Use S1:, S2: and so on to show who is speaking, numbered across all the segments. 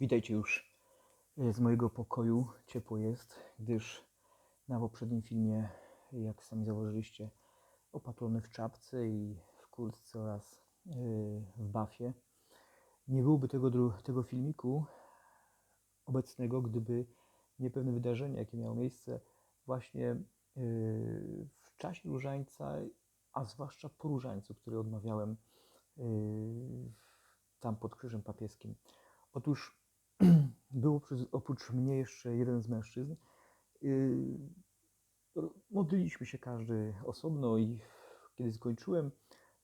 S1: Witajcie już e, z mojego pokoju. Ciepło jest, gdyż na poprzednim filmie, jak sami założyliście, opatlony w czapce i w kurtce oraz e, w bafie. Nie byłoby tego, tego filmiku obecnego, gdyby nie pewne wydarzenie, jakie miało miejsce właśnie e, w czasie różańca, a zwłaszcza po różańcu, który odmawiałem tam pod Krzyżem Papieskim. Otóż był oprócz mnie jeszcze jeden z mężczyzn. Ro- Modliliśmy się każdy osobno i kiedy skończyłem,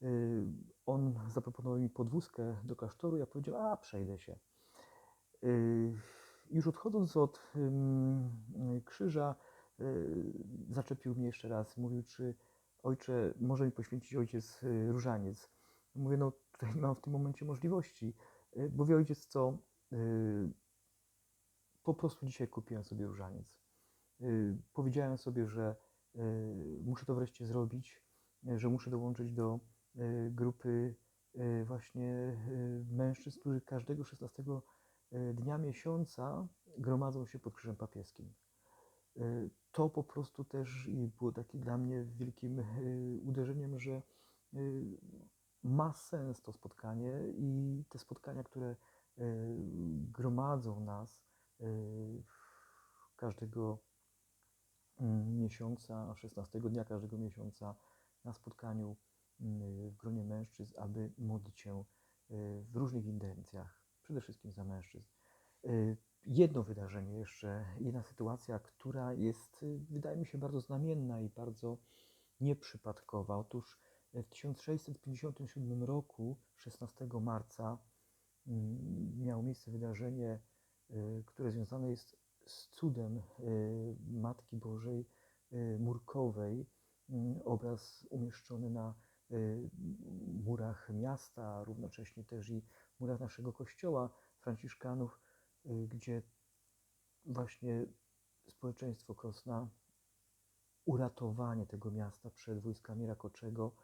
S1: yy, on zaproponował mi podwózkę do klasztoru. Ja powiedziałem, a przejdę się. Yy, Już odchodząc od krzyża, zaczepił mnie jeszcze raz. Mówił, czy ojcze, może mi poświęcić ojciec różaniec. Mówię, no tutaj nie mam w tym momencie możliwości, bo wie ojciec co, po prostu dzisiaj kupiłem sobie różaniec. Yy, Powiedziałem sobie, że yy, muszę to wreszcie zrobić, że muszę dołączyć do grupy właśnie mężczyzn, którzy każdego 16 yy, dnia miesiąca gromadzą się pod Krzyżem Papieskim. To po prostu też było takie dla mnie wielkim uderzeniem, że ma sens to spotkanie i te spotkania, które gromadzą nas yy, każdego mm, miesiąca, 16 dnia każdego miesiąca na spotkaniu mm, w gronie mężczyzn, aby modlić się yy, w różnych intencjach, przede wszystkim za mężczyzn. Jedno wydarzenie jeszcze, jedna sytuacja, która jest, wydaje mi się, bardzo znamienna i bardzo nieprzypadkowa. Otóż w 1657 roku, 16 marca, miało miejsce wydarzenie, y, które związane jest z cudem y, Matki Bożej y, Murkowej. Obraz umieszczony na y, murach miasta, równocześnie też i murach naszego kościoła Franciszkanów, y, gdzie właśnie społeczeństwo Krosna uratowanie tego miasta przed wojskami Rakoczego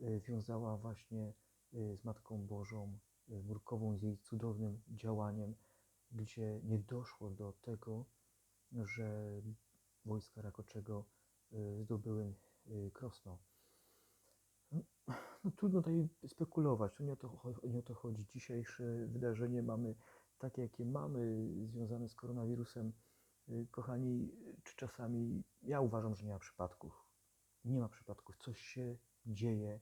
S1: y, wiązała właśnie y, z Matką Bożą Murkową, z jej cudownym działaniem, gdzie nie doszło do tego, że wojska Rakoczego y, zdobyły y, Krosno. No, trudno tutaj spekulować, to nie o to, nie o to chodzi. Dzisiejsze wydarzenie mamy takie, jakie mamy, związane z koronawirusem. Y, Kochani, czy czasami ja uważam, że nie ma przypadków. Nie ma przypadków. Coś się dzieje.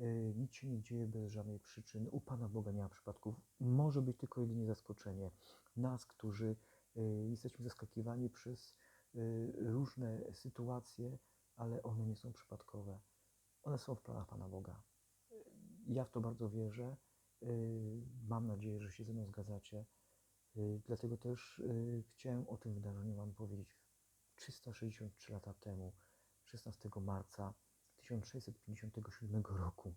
S1: Y, Nic się nie dzieje bez żadnej przyczyny. U Pana Boga nie ma przypadków. Może być tylko jedynie zaskoczenie. Nas, którzy y, jesteśmy zaskakiwani przez y, różne sytuacje, ale one nie są przypadkowe. One są w planach Pana Boga. Ja w to bardzo wierzę. Mam nadzieję, że się ze mną zgadzacie. Dlatego też chciałem o tym wydarzeniu Wam powiedzieć 363 lata temu, 16 marca 1657 roku.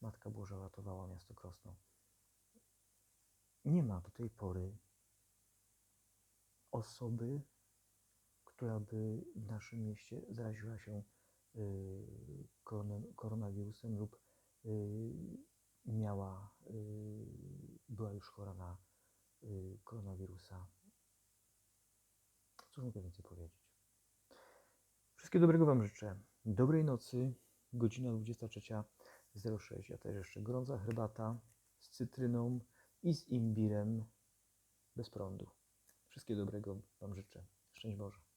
S1: Matka Boża ratowała miasto Krosno. Nie ma do tej pory osoby, która by w naszym mieście zaraziła się y, korona- koronawirusem lub y, miała, y, była już chora na koronawirusa. Cóż mogę więcej powiedzieć? Wszystkiego dobrego Wam życzę. Dobrej nocy, godzina 23.06. Ja też jeszcze gorąca herbata z cytryną i z imbirem bez prądu. Wszystkiego dobrego Wam życzę. Szczęść Boże.